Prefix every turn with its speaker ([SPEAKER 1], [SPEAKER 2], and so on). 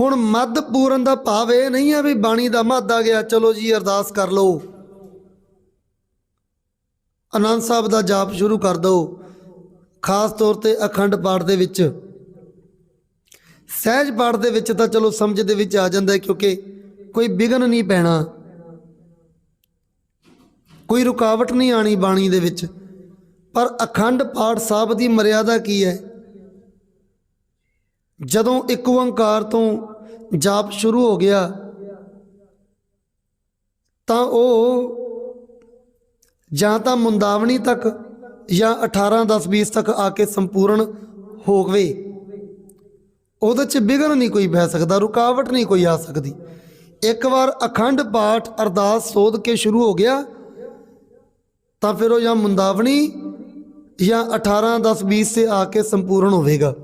[SPEAKER 1] ਹੁਣ ਮੱਧ ਪੂਰਨ ਦਾ ਭਾਵ ਇਹ ਨਹੀਂ ਹੈ ਵੀ ਬਾਣੀ ਦਾ ਮੱਧ ਆ ਗਿਆ, ਚਲੋ ਜੀ ਅਰਦਾਸ ਕਰ ਲਓ। ਆਨੰਦ ਸਾਹਿਬ ਦਾ ਜਾਪ ਸ਼ੁਰੂ ਕਰ ਦਿਓ। ਖਾਸ ਤੌਰ ਤੇ ਅਖੰਡ ਪਾਠ ਦੇ ਵਿੱਚ। ਸਹਿਜ ਪਾਠ ਦੇ ਵਿੱਚ ਤਾਂ ਚਲੋ ਸਮਝ ਦੇ ਵਿੱਚ ਆ ਜਾਂਦਾ ਕਿਉਂਕਿ ਕੋਈ ਵਿਗਨ ਨਹੀਂ ਪੈਣਾ। ਕੋਈ ਰੁਕਾਵਟ ਨਹੀਂ ਆਣੀ ਬਾਣੀ ਦੇ ਵਿੱਚ। ਪਰ ਅਖੰਡ ਪਾਠ ਸਾਹਿਬ ਦੀ ਮਰਿਆਦਾ ਕੀ ਹੈ? ਜਦੋਂ ਇੱਕ ਓੰਕਾਰ ਤੋਂ ਜਾਪ ਸ਼ੁਰੂ ਹੋ ਗਿਆ, ਤਾਂ ਉਹ ਜਾਂ ਤਾਂ ਮੁੰਦਾਵਣੀ ਤੱਕ ਜਾਂ 18 10 20 ਤੱਕ ਆ ਕੇ ਸੰਪੂਰਨ ਹੋਵੇ ਉਹਦੇ ਚ ਵਿਘਨ ਨਹੀਂ ਕੋਈ ਬਹਿ ਸਕਦਾ, ਰੁਕਾਵਟ ਨਹੀਂ ਕੋਈ ਆ ਸਕਦੀ। ਇੱਕ ਵਾਰ ਅਖੰਡ ਪਾਠ ਅਰਦਾਸ ਸੋਧ ਕੇ ਸ਼ੁਰੂ ਹੋ ਗਿਆ, ਤਾਂ ਫਿਰ ਉਹ ਜਾਂ ਮੁੰਦਾਵਣੀ ਜਾਂ 18 10 20 ਸੇ ਆ ਕੇ ਸੰਪੂਰਨ ਹੋਵੇਗਾ।